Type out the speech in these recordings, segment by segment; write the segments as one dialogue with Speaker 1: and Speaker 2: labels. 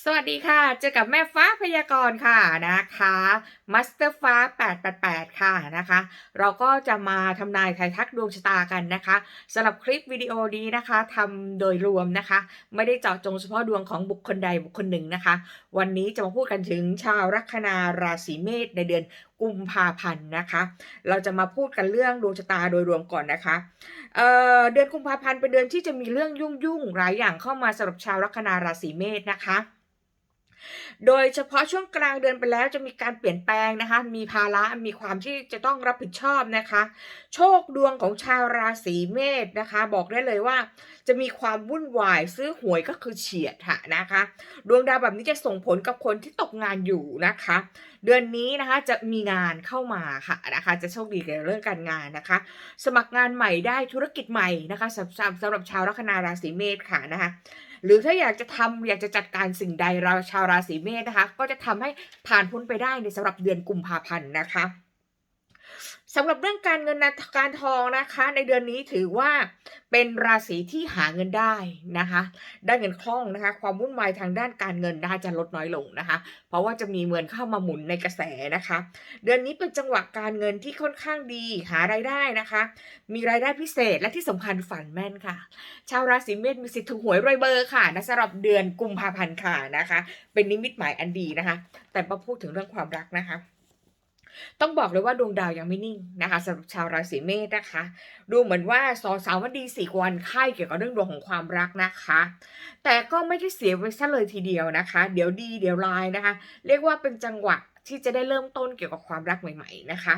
Speaker 1: สวัสดีค่ะ เจอกับแม่ฟ้าพยากรณ์ค่ะนะคะมัสเตอร์ฟ้า 888 ค่ะนะคะ เราก็จะมาทำนายไทยทักดวงชะตากันนะคะสำหรับคลิปวิดีโอนี้นะคะทำโดยรวมนะคะ ไม่ได้เจาะจงเฉพาะดวงของบุคคลใดบุคคลหนึ่งนะคะ วันนี้จะมาพูดกันถึงชาวลัคนาราศีเมษในเดือน กุมภาพันธ์นะคะ เราจะมาพูดกันเรื่องดวงชะตาโดยรวมก่อนนะคะเเดือนกุมภาพันธ์เป็นเดือนที่จะมีเรื่องยุ่งๆหลายอย่างเข้ามาสำหรับชาวลัคนาราศีเมษนะคะ โดยเฉพาะช่วงกลางเดือนไปแล้วจะมีการเปลี่ยนแปลงนะคะ มีภาระมีความที่จะต้องรับผิดชอบนะคะ โชคดวงของชาวราศีเมษนะคะ บอกได้เลยว่า จะมีความวุ่นวายซื้อหวยก็คือเฉียดะนะคะ ดวงดาวแบบนี้จะส่งผลกับคนที่ตกงานอยู่นะคะ เดือนนี้นะคะจะมีงานเข้ามาค่ะนะคะ จะโชคดีเกี่ยวกับเรื่องการงานนะคะ สมัครงานใหม่ได้ธุรกิจใหม่นะคะสำสำสำหรับชาวลัคนาราศีเมษค่ะนะคะ หรือถ้าอยากจะทำอยากจะจัดการสิ่งใดเราชาวราศีเมษนะคะ ก็จะทำให้ผ่านพ้นไปได้ในสำหรับเดือนกุมภาพันธ์นะคะ สำหรับเรื่องการเงินนะการทองนะคะ ในเดือนนี้ถือว่าเป็นราศีที่หาเงินได้นะคะ ได้เงินคล่องนะคะ ความวุ่นวายทางด้านการเงินนะคะจะลดน้อยลงนะคะ เพราะว่าจะมีเงินเข้ามาหมุนในกระแสนะคะ เดือนนี้เป็นจังหวะการเงินที่ค่อนข้างดีหารายได้นะคะ มีรายได้พิเศษและที่สำคัญฝันแม่นค่ะ ชาวราศีเมษมีสิทธิ์ถูกหวยรวยเบอร์ค่ะนะสำหรับเดือนกุมภาพันธ์ค่ะนะคะ เป็นนิมิตหมายอันดีนะคะ แต่มาพูดถึงเรื่องความรักนะคะ ต้องบอกเลยว่าดวงดาวยังไม่นิ่งนะคะสำหรับชาวราศีเมษนะคะ ดูเหมือนว่าสองสามวันดีสี่วันไข้เกี่ยวกับเรื่องดวงของความรักนะคะ แต่ก็ไม่ได้เสียไปซะเลยทีเดียวนะคะ เดี๋ยวดีเดี๋ยวร้ายนะคะ เรียกว่าเป็นจังหวะ ที่จะได้เริ่มต้นเกี่ยวกับความรักใหม่ ๆนะคะ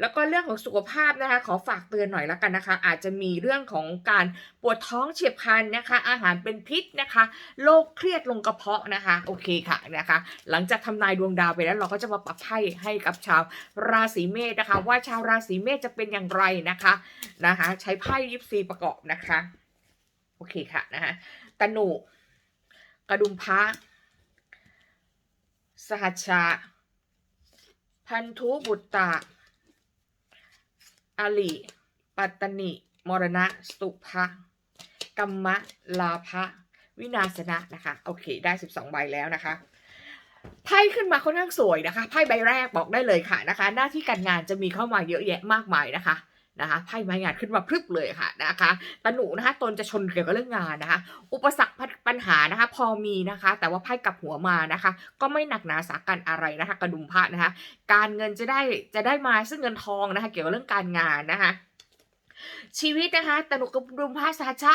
Speaker 1: แล้วก็เรื่องของสุขภาพนะคะ ขอฝากเตือนหน่อยละกันนะคะ อาจจะมีเรื่องของการปวดท้องเฉียบพลันนะคะ อาหารเป็นพิษนะคะโรคเครียดลงกระเพาะนะคะ โอเคค่ะนะคะ หลังจากทำนายดวงดาวไปแล้วเราก็จะมาปรับไพ่ให้กับชาวราศีเมษนะคะ ว่าชาวราศีเมษจะเป็นอย่างไรนะคะนะคะ ใช้ไพ่ยิปซีประกอบนะคะโอเคค่ะนะคะตนุกระดุมพระสหัชชา พันธุบุตตะอลิปัตตนิ มรณะ สุภะกรรมะ ลาภะวินาศนะนะคะ โอเค ได้ 12 ใบแล้วนะคะ ไพ่ขึ้นมาค่อนข้างสวยนะคะ ไพ่ใบแรกบอกได้เลยค่ะนะคะ หน้าที่การงานจะมีเข้ามาเยอะแยะมากมายนะคะ นะคะไพ่ไม้งานขึ้นมาพรึบเลยค่ะนะคะตะหนูนะคะตนจะชนเกี่ยวกับเรื่องงานนะคะ อุปสรรคปัญหานะคะ พอมีนะคะ แต่ว่าไพ่กลับหัวมานะคะ ก็ไม่หนักหนาสากันอะไรนะคะ กระดุมพระนะคะ การเงินจะได้จะได้มาซึ่งเงินทองนะคะ เกี่ยวกับเรื่องการงานนะคะ ชีวิตนะคะตะหนุกระดุมพระสาชะ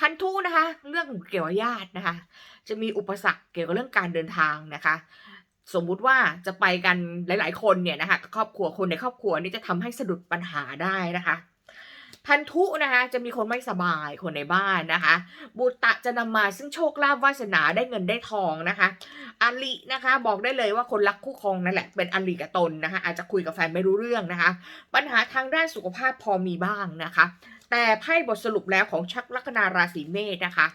Speaker 1: พันธุนะคะ เรื่องเกี่ยวกับญาตินะคะ จะมีอุปสรรคเกี่ยวกับเรื่องการเดินทางนะคะ สมมุติว่าจะไปกันหลาย ๆ คนเนี่ยนะคะครอบครัวคนในครอบครัวนี่จะทำให้สะดุดปัญหาได้นะคะ พันธุนะคะจะมีคนไม่สบายคนในบ้านนะคะ บุตะจะนำมาซึ่งโชคลาภวาสนาได้เงินได้ทองนะคะอาลินะคะ บอกได้เลยว่าคนรักคู่ครองนั่นแหละเป็นอาลิกับตนนะคะ อาจจะคุยกับแฟนไม่รู้เรื่องนะคะ ปัญหาทางด้านสุขภาพพอมีบ้างนะคะ แต่ไพ่บทสรุปแล้วของชักลัคนาราศีเมษนะคะ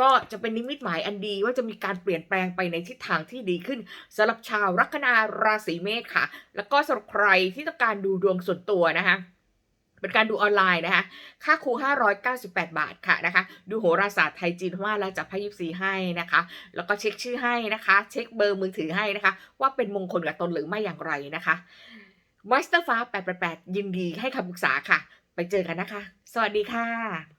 Speaker 1: ก็จะเป็นนิมิตหมายอันดีว่าจะมีการเปลี่ยนแปลงไปในทิศทางที่ดีขึ้นสำหรับชาวลัคนาราศีเมษค่ะ แล้วก็สำหรับใครที่ต้องการดูดวงส่วนตัวนะคะเป็นการดูออนไลน์นะคะ ค่าครู 598 บาทค่ะนะคะ ดูโหราศาสตร์ไทยจีนพม่าและจับไพ่ยิปซีให้นะคะ แล้วก็เช็คชื่อให้นะคะ เช็คเบอร์มือถือให้นะคะ ว่าเป็นมงคลกับตนหรือไม่อย่างไรนะคะม s สเตอร์ฟ้า888 ยินดีให้คำปรึกษาค่ะ ไปเจอกันนะคะ สวัสดีค่ะ